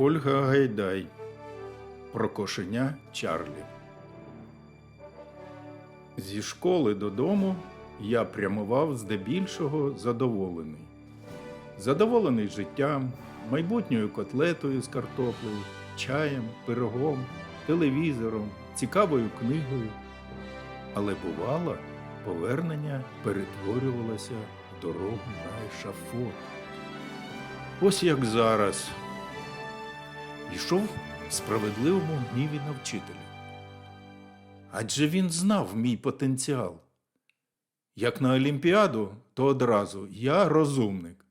Ольга Гайдай про кошеня Чарлі. Зі школи додому я прямував здебільшого задоволений. Задоволений життям, майбутньою котлетою з картоплею, чаєм, пирогом, телевізором, цікавою книгою. Але бувало, повернення перетворювалося в дорогу на ешафот. Ось як зараз йшов в справедливому гніві на вчителя. Адже він знав мій потенціал. Як на Олімпіаду, то одразу я розумник.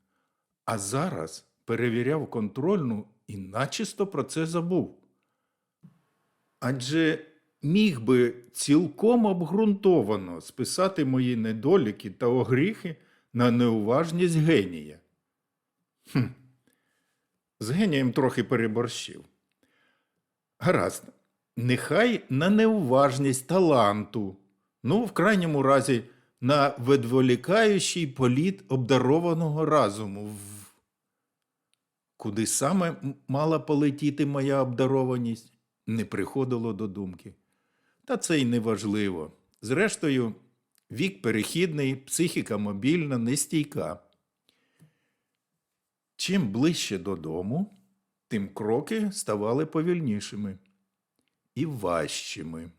А зараз перевіряв контрольну і начисто про це забув. Адже міг би цілком обґрунтовано списати мої недоліки та огріхи на неуважність генія. Хм. З генієм трохи переборщив. Гаразд, нехай на неуважність таланту, ну, в крайньому разі, на відволікаючий політ обдарованого разуму. Куди саме мала полетіти моя обдарованість, не приходило до думки. Та це й не важливо. Зрештою, вік перехідний, психіка мобільна, нестійка. Чим ближче додому, тим кроки ставали повільнішими і важчими.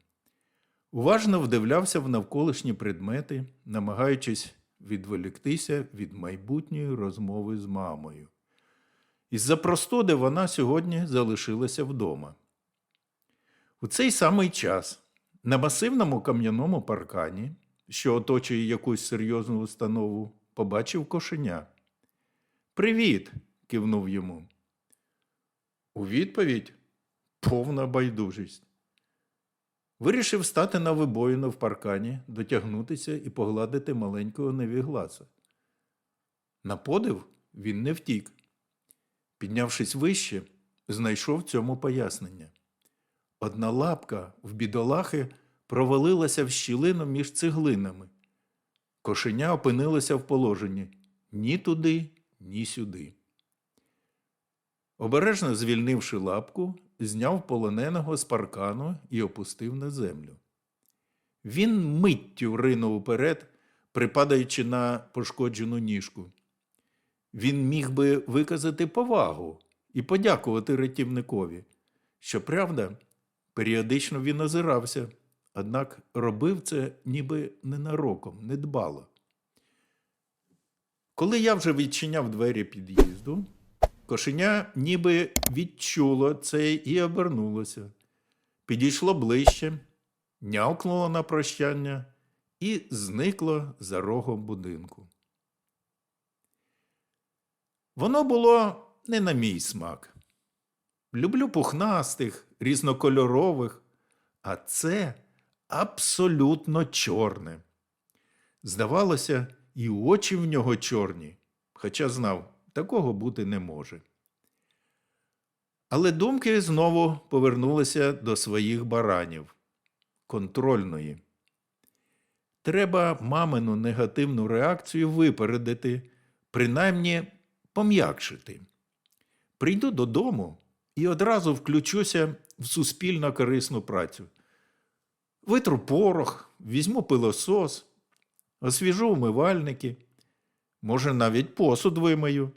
Уважно вдивлявся в навколишні предмети, намагаючись відволіктися від майбутньої розмови з мамою. Із-за простуди вона сьогодні залишилася вдома. У цей самий час на масивному кам'яному паркані, що оточує якусь серйозну установу, побачив кошеня. Привіт. кивнув йому. У відповідь повна байдужість. Вирішив стати на вибоїну в паркані, дотягнутися і погладити маленького невігласа. На подив він не втік. Піднявшись вище, знайшов цьому пояснення. Одна лапка в бідолахи провалилася в щілину між цеглинами. Кошеня опинилося в положенні ні туди, ні сюди. Обережно звільнивши лапку, зняв полоненого з паркану і опустив на землю. Він миттю ринув уперед, припадаючи на пошкоджену ніжку. Він міг би виказати повагу і подякувати рятівникові. Щоправда, періодично він озирався, однак робив це ніби ненароком, недбало. Коли я вже відчиняв двері під'їзду, кошеня ніби відчуло це і обернулося. Підійшло ближче, нявкнуло на прощання і зникло за рогом будинку. Воно було не на мій смак. Люблю пухнастих, різнокольорових, а це абсолютно чорне. Здавалося, і очі в нього чорні, хоча знав, такого бути не може. Але думки знову повернулися до своїх баранів контрольної. Треба мамину негативну реакцію випередити, принаймні пом'якшити. Прийду додому і одразу включуся в суспільно корисну працю. Витру порох, візьму пилосос, освіжу умивальники, може, навіть посуд вимию.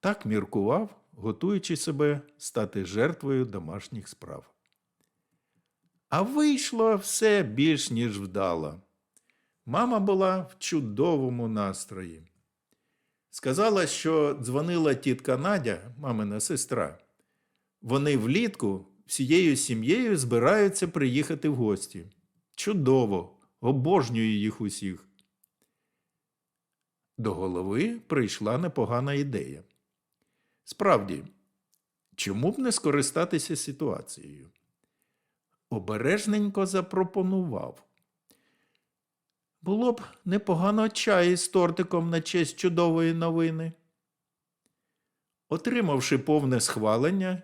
Так міркував, готуючи себе стати жертвою домашніх справ. А вийшло все більш ніж вдало. Мама була в чудовому настрої. Сказала, що дзвонила тітка Надя, мамина сестра. Вони влітку всією сім'єю збираються приїхати в гості. Чудово, обожнюю їх усіх. До голови прийшла непогана ідея. Справді, чому б не скористатися ситуацією? Обережненько запропонував. Було б непогано чай з тортиком на честь чудової новини. Отримавши повне схвалення,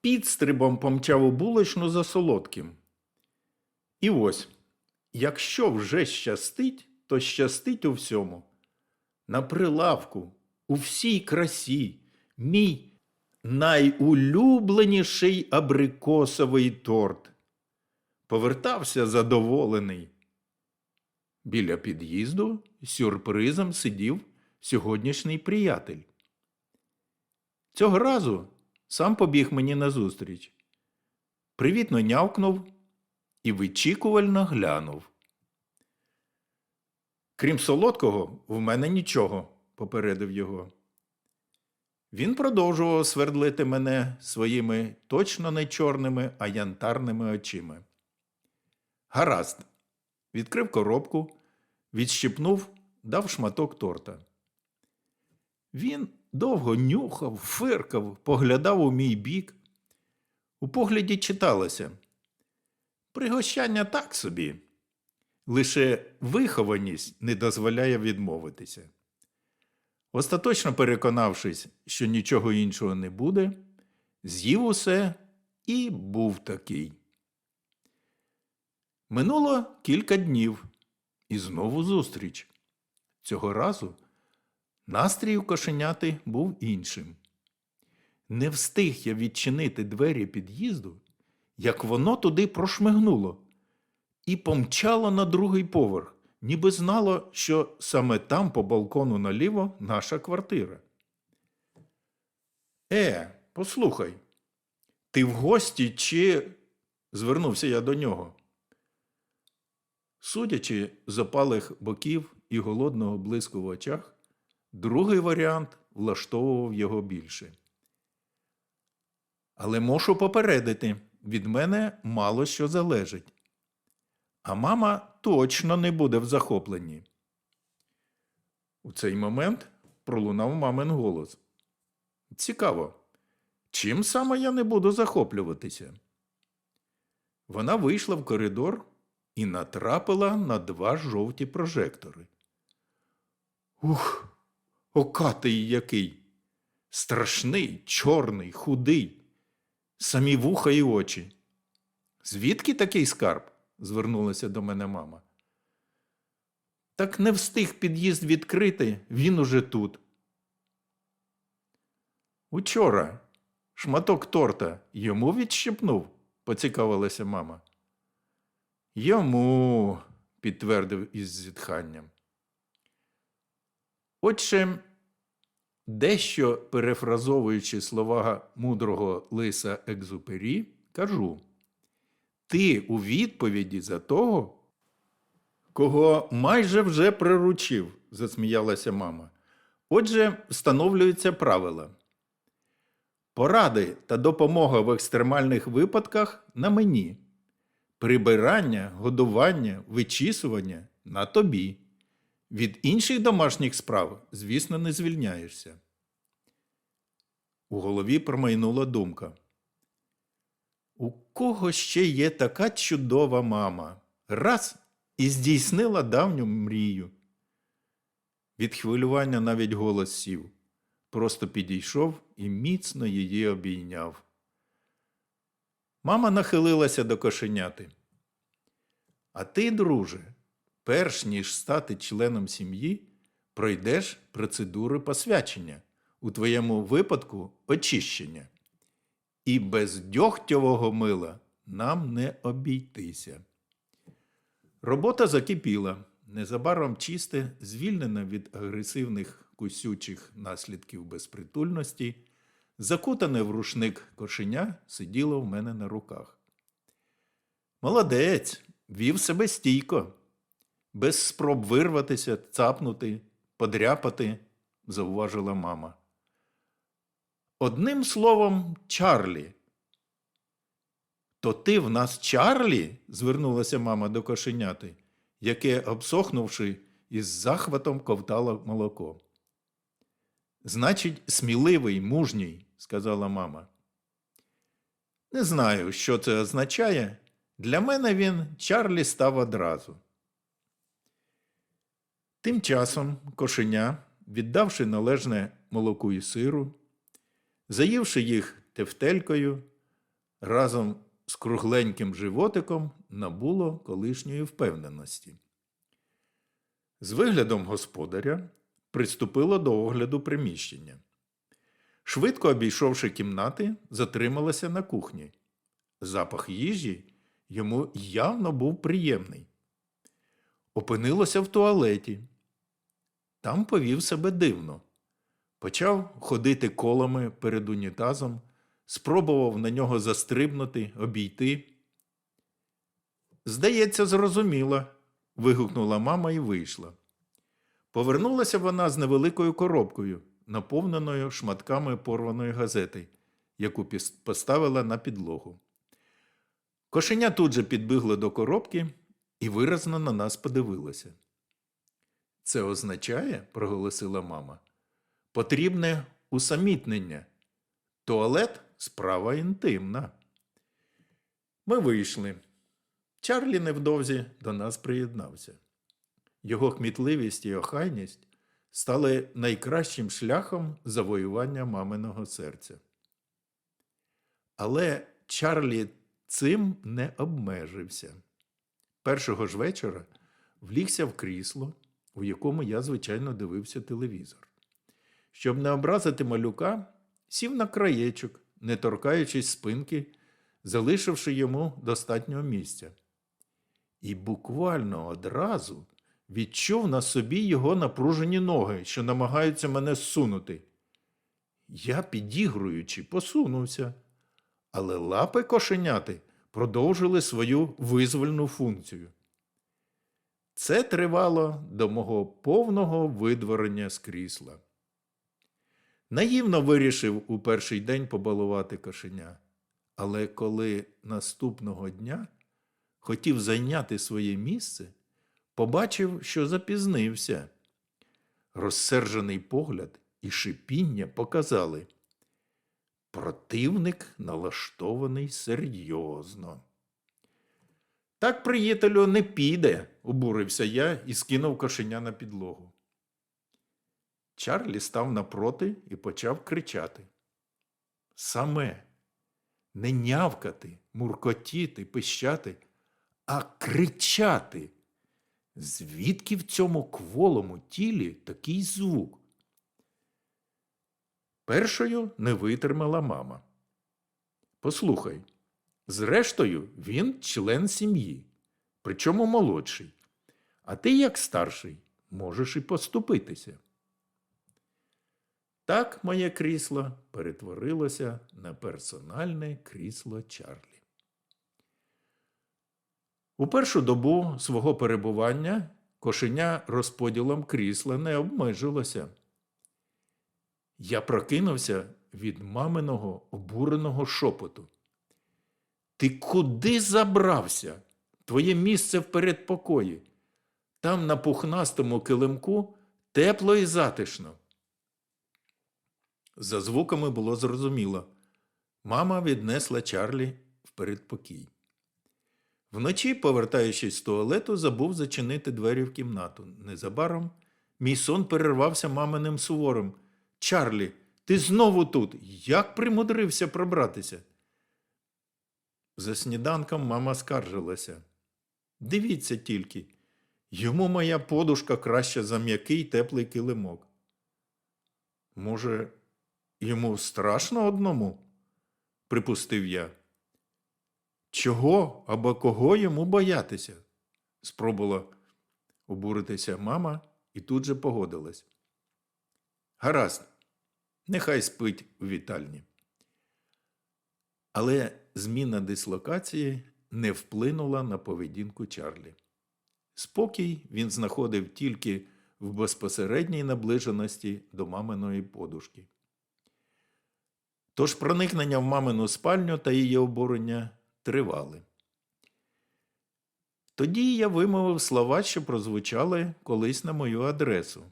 підстрибом помчав у булочну за солодким. І ось, якщо вже щастить, то щастить у всьому. На прилавку, у всій красі, мій найулюбленіший абрикосовий торт. Повертався задоволений. Біля під'їзду сюрпризом сидів сьогоднішній приятель. Цього разу сам побіг мені назустріч. Привітно нявкнув і вичікувально глянув. Крім солодкого, в мене нічого, попередив його. Він продовжував свердлити мене своїми точно не чорними, а янтарними очима. Гаразд, відкрив коробку, відщипнув, дав шматок торта. Він довго нюхав, фиркав, поглядав у мій бік. У погляді читалося. Пригощання так собі. Лише вихованість не дозволяє відмовитися. Остаточно переконавшись, що нічого іншого не буде, з'їв усе і був такий. Минуло кілька днів, і знову зустріч. Цього разу настрій у кошеняти був іншим. Не встиг я відчинити двері під'їзду, як воно туди прошмигнуло і помчало на другий поверх, ніби знало, що саме там, по балкону наліво, наша квартира. Е, послухай, ти в гості чи. звернувся я до нього. Судячи з опалих боків і голодного блиску в очах, другий варіант влаштовував його більше. Але мушу попередити, від мене мало що залежить. А мама точно не буде в захопленні. У цей момент пролунав мамин голос. Цікаво, чим саме я не буду захоплюватися? Вона вийшла в коридор і натрапила на два жовті прожектори. Ух, окатий який! Страшний, чорний, худий, самі вуха і очі. Звідки такий скарб? звернулася до мене мама. Так не встиг під'їзд відкрити, він уже тут. Учора шматок торта йому відщепнув, поцікавилася мама. Йому, підтвердив із зітханням. Отже, дещо перефразовуючи слова мудрого лиса Екзупері, кажу ти у відповіді за того, кого майже вже приручив, засміялася мама. Отже, встановлюються правила. Поради та допомога в екстремальних випадках на мені. Прибирання, годування, вичісування на тобі. Від інших домашніх справ, звісно, не звільняєшся. У голові промайнула думка. У кого ще є така чудова мама? Раз і здійснила давню мрію. Від хвилювання навіть голос сів. Просто підійшов і міцно її обійняв. Мама нахилилася до кошеняти. А ти, друже, перш ніж стати членом сім'ї, пройдеш процедури посвячення, у твоєму випадку очищення. І без дьогтьового мила нам не обійтися. Робота закипіла, незабаром чисте, звільнена від агресивних кусючих наслідків безпритульності, закутане в рушник кошеня сиділо в мене на руках. Молодець, вів себе стійко, без спроб вирватися, цапнути, подряпати, зауважила мама. Одним словом, Чарлі. То ти в нас Чарлі? звернулася мама до кошеняти, яке, обсохнувши, із захватом ковтало молоко. Значить, сміливий, мужній, сказала мама. Не знаю, що це означає. Для мене він Чарлі став одразу. Тим часом кошеня, віддавши належне молоку і сиру, заївши їх тефтелькою, разом з кругленьким животиком набуло колишньої впевненості. З виглядом господаря приступило до огляду приміщення. Швидко обійшовши кімнати, затрималася на кухні. Запах їжі йому явно був приємний. Опинилося в туалеті. Там повів себе дивно. Почав ходити колами перед унітазом, спробував на нього застрибнути, обійти. Здається, зрозуміла, вигукнула мама і вийшла. Повернулася вона з невеликою коробкою, наповненою шматками порваної газети, яку поставила на підлогу. Кошеня тут же підбігло до коробки і виразно на нас подивилося. Це означає, проголосила мама, потрібне усамітнення. Туалет справа інтимна. Ми вийшли. Чарлі невдовзі до нас приєднався. Його кмітливість і охайність стали найкращим шляхом завоювання маминого серця. Але Чарлі цим не обмежився. Першого ж вечора влігся в крісло, у якому я, звичайно, дивився телевізор. Щоб не образити малюка, сів на краєчок, не торкаючись спинки, залишивши йому достатньо місця. І буквально одразу відчув на собі його напружені ноги, що намагаються мене зсунути. Я, підігруючи, посунувся, але лапи кошеняти продовжили свою визвольну функцію. Це тривало до мого повного видворення з крісла. Наївно вирішив у перший день побалувати кошеня, але коли наступного дня хотів зайняти своє місце, побачив, що запізнився. Розсержений погляд і шипіння показали. Противник налаштований серйозно. Так, приятелю, не піде, обурився я і скинув кошеня на підлогу. Чарлі став напроти і почав кричати. Саме не нявкати, муркотіти, пищати, а кричати. Звідки в цьому кволому тілі такий звук? Першою не витримала мама. Послухай, зрештою, він член сім'ї, причому молодший, а ти, як старший, можеш і поступитися. Так моє крісло перетворилося на персональне крісло Чарлі. У першу добу свого перебування кошеня розподілом крісла не обмежилося. Я прокинувся від маминого обуреного шепоту. Ти куди забрався? Твоє місце в передпокої. Там на пухнастому килимку тепло і затишно. За звуками було зрозуміло. Мама віднесла Чарлі в передпокій. Вночі, повертаючись з туалету, забув зачинити двері в кімнату. Незабаром мій сон перервався маминим сувором. Чарлі, ти знову тут. Як примудрився пробратися? За сніданком мама скаржилася. Дивіться тільки, йому моя подушка краща за м'який теплий килимок. Може, йому страшно одному? припустив я. Чого або кого йому боятися? спробувала обуритися мама і тут же погодилась. Гаразд, нехай спить у вітальні. Але зміна дислокації не вплинула на поведінку Чарлі. Спокій він знаходив тільки в безпосередній наближеності до маминої подушки. Тож проникнення в мамину спальню та її обурення тривали. Тоді я вимовив слова, що прозвучали колись на мою адресу.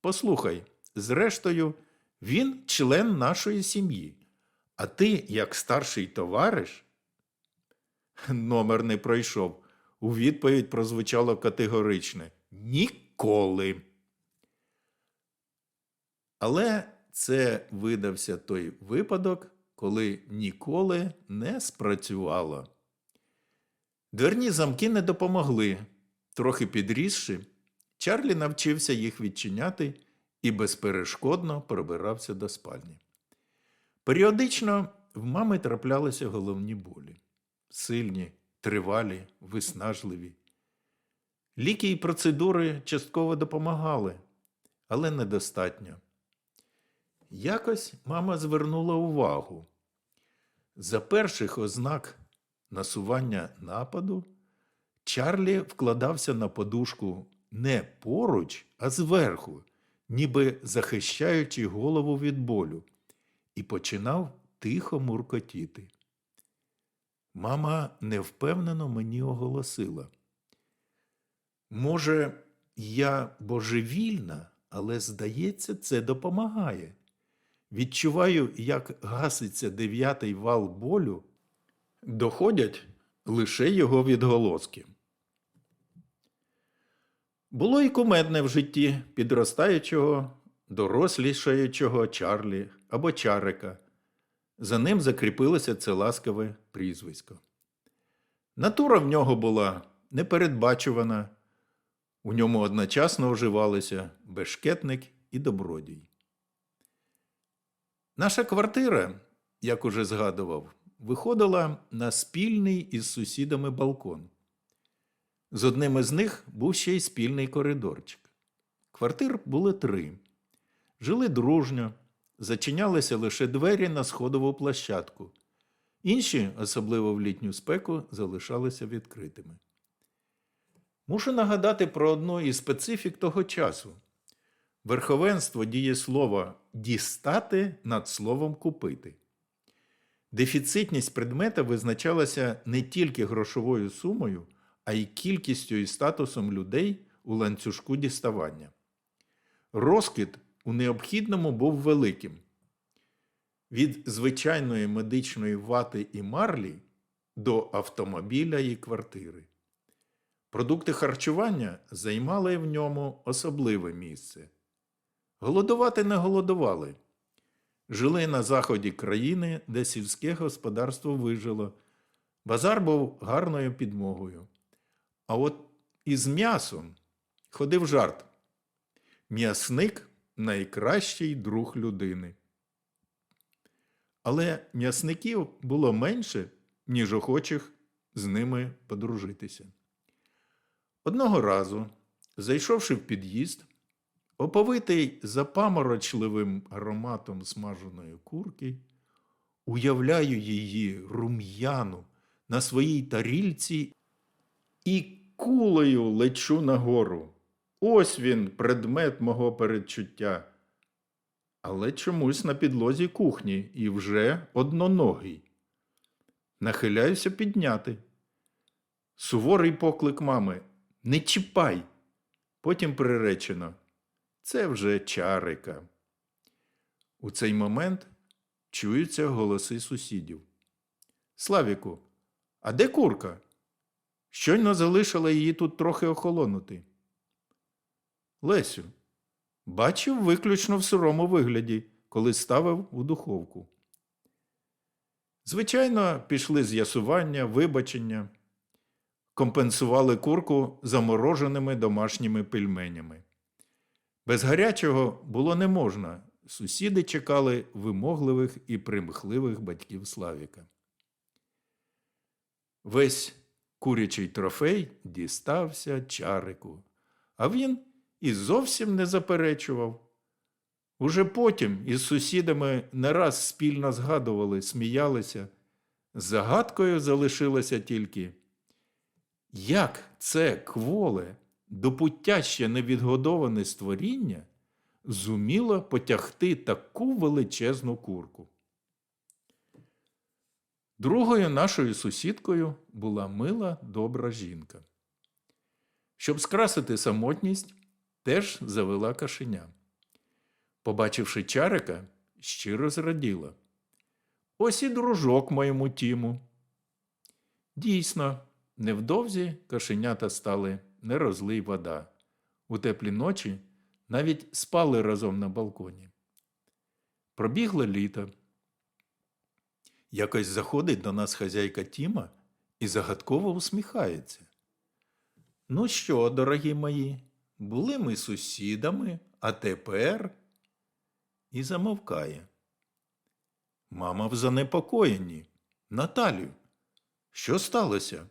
Послухай, зрештою, він член нашої сім'ї, а ти, як старший товариш, номер не пройшов. У відповідь прозвучало категоричне Ніколи. Але це видався той випадок, коли ніколи не спрацювало. Дверні замки не допомогли. Трохи підрісши, Чарлі навчився їх відчиняти і безперешкодно пробирався до спальні. Періодично в мами траплялися головні болі. Сильні, тривалі, виснажливі. Ліки і процедури частково допомагали, але недостатньо. Якось мама звернула увагу. За перших ознак насування нападу Чарлі вкладався на подушку не поруч, а зверху, ніби захищаючи голову від болю, і починав тихо муркотіти. Мама невпевнено мені оголосила. Може, я божевільна, але, здається, це допомагає. Відчуваю, як гаситься дев'ятий вал болю, доходять лише його відголоски. Було й кумедне в житті підростаючого, дорослішаючого Чарлі або Чарика. За ним закріпилося це ласкаве прізвисько. Натура в нього була непередбачувана, у ньому одночасно оживалися бешкетник і добродій. Наша квартира, як уже згадував, виходила на спільний із сусідами балкон. З одним із них був ще й спільний коридорчик. Квартир було три. Жили дружньо, зачинялися лише двері на сходову площадку. Інші, особливо в літню спеку, залишалися відкритими. Мушу нагадати про одну із специфік того часу. Верховенство дієслова дістати над словом купити. Дефіцитність предмета визначалася не тільки грошовою сумою, а й кількістю і статусом людей у ланцюжку діставання. Розкид у необхідному був великим. Від звичайної медичної вати і марлі до автомобіля і квартири. Продукти харчування займали в ньому особливе місце. Голодувати не голодували. Жили на заході країни, де сільське господарство вижило. Базар був гарною підмогою. А от із м'ясом ходив жарт. М'ясник найкращий друг людини. Але м'ясників було менше, ніж охочих з ними подружитися. Одного разу, зайшовши в під'їзд, оповитий запаморочливим ароматом смаженої курки, уявляю її рум'яну на своїй тарільці і кулею лечу нагору. Ось він, предмет мого передчуття. Але чомусь на підлозі кухні і вже одноногий. Нахиляюся підняти. Суворий поклик мами Не чіпай. Потім приречено. Це вже чарика. У цей момент чуються голоси сусідів. Славіку, а де курка? Щойно залишила її тут трохи охолонути. Лесю, бачив виключно в сирому вигляді, коли ставив у духовку. Звичайно, пішли з'ясування, вибачення, компенсували курку замороженими домашніми пельменями. Без гарячого було не можна. Сусіди чекали вимогливих і примхливих батьків Славіка. Весь курячий трофей дістався чарику, а він і зовсім не заперечував. Уже потім із сусідами не раз спільно згадували, сміялися. Загадкою залишилося тільки, як це кволе, до пуття ще невідгодоване створіння зуміло потягти таку величезну курку. Другою нашою сусідкою була мила добра жінка. Щоб скрасити самотність, теж завела кашеня. Побачивши чарика, щиро зраділа. Ось і дружок моєму тіму. Дійсно, невдовзі кашенята стали не розлий вода. У теплі ночі навіть спали разом на балконі. Пробігло літо. Якось заходить до нас хазяйка Тіма і загадково усміхається. Ну що, дорогі мої, були ми сусідами, а тепер і замовкає. Мама в занепокоєнні. Наталю, що сталося?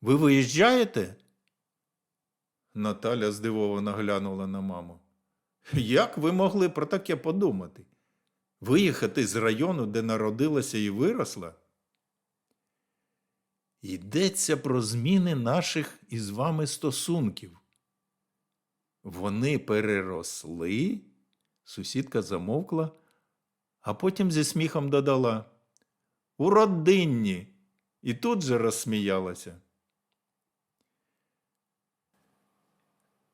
Ви виїжджаєте? Наталя здивовано глянула на маму. Як ви могли про таке подумати? Виїхати з району, де народилася і виросла? Йдеться про зміни наших із вами стосунків. Вони переросли? Сусідка замовкла, а потім зі сміхом додала У родинні. І тут же розсміялася.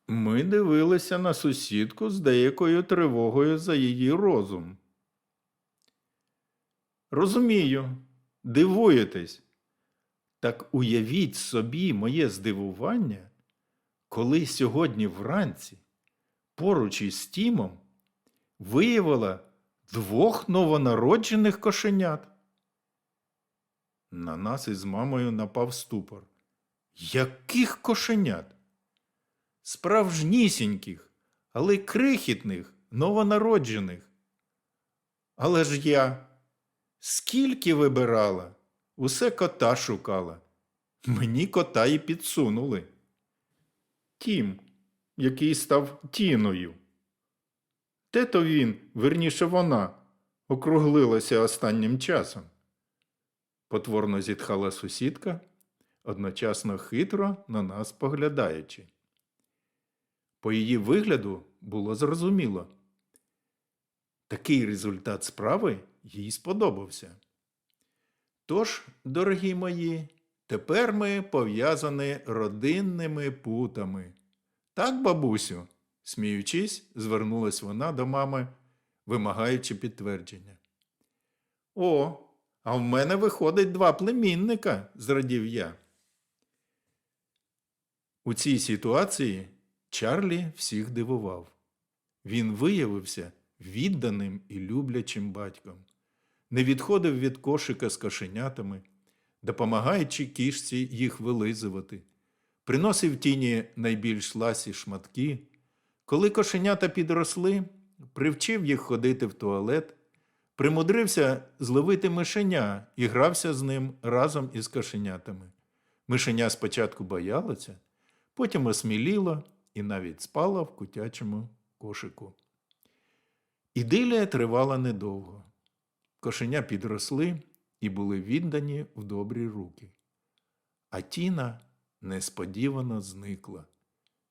Ми дивилися на сусідку з деякою тривогою за її розум. Розумію, дивуєтесь. Так уявіть собі моє здивування, коли сьогодні вранці поруч із Тімом виявила двох новонароджених кошенят. На нас із мамою напав ступор. Яких кошенят? Справжнісіньких, але крихітних, новонароджених. Але ж я скільки вибирала, усе кота шукала. Мені кота і підсунули. Тім, який став тіною. Те то він, верніше вона, округлилася останнім часом. Потворно зітхала сусідка, одночасно хитро на нас поглядаючи. По її вигляду було зрозуміло. Такий результат справи їй сподобався. Тож, дорогі мої, тепер ми пов'язані родинними путами. Так, бабусю? сміючись, звернулась вона до мами, вимагаючи підтвердження. О, а в мене виходить два племінника, зрадів я. У цій ситуації Чарлі всіх дивував. Він виявився відданим і люблячим батьком, не відходив від кошика з кошенятами, допомагаючи кішці їх вилизувати, приносив тіні найбільш ласі шматки. Коли кошенята підросли, привчив їх ходити в туалет, примудрився зловити мишеня і грався з ним разом із кошенятами. Мишеня спочатку боялося, потім осміліло і навіть спала в кутячому кошику. Ідилія тривала недовго. Кошеня підросли і були віддані в добрі руки. А Тіна несподівано зникла.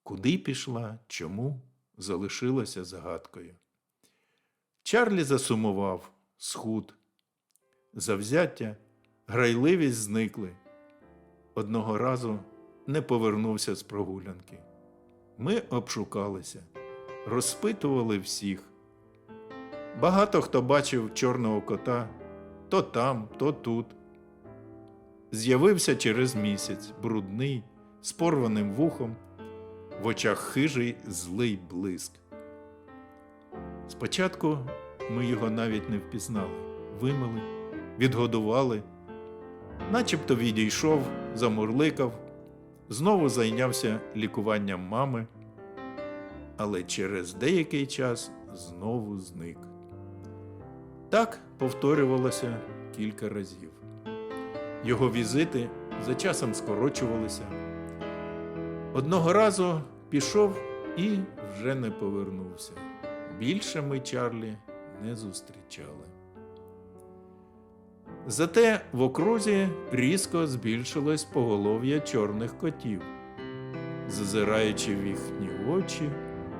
Куди пішла, чому, залишилася загадкою. Чарлі засумував, схуд. Завзяття, грайливість зникли. Одного разу не повернувся з прогулянки. Ми обшукалися, розпитували всіх. Багато хто бачив чорного кота то там, то тут. З'явився через місяць, брудний, з порваним вухом, в очах хижий злий блиск. Спочатку ми його навіть не впізнали, вимили, відгодували, начебто відійшов, замурликав, знову зайнявся лікуванням мами, але через деякий час знову зник. Так повторювалося кілька разів. Його візити за часом скорочувалися. Одного разу пішов і вже не повернувся. Більше ми Чарлі не зустрічали. Зате в окрузі різко збільшилось поголов'я чорних котів. Зазираючи в їхні очі,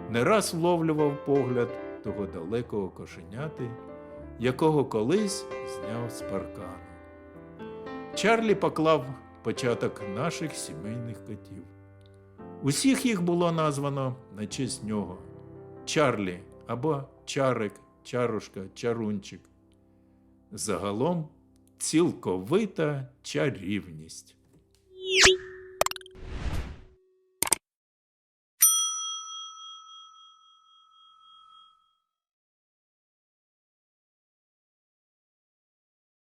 не раз вловлював погляд того далекого кошеняти, якого колись зняв з паркану. Чарлі поклав початок наших сімейних котів. Усіх їх було названо на честь нього Чарлі або Чарик, Чарушка, Чарунчик. Загалом цілковита чарівність.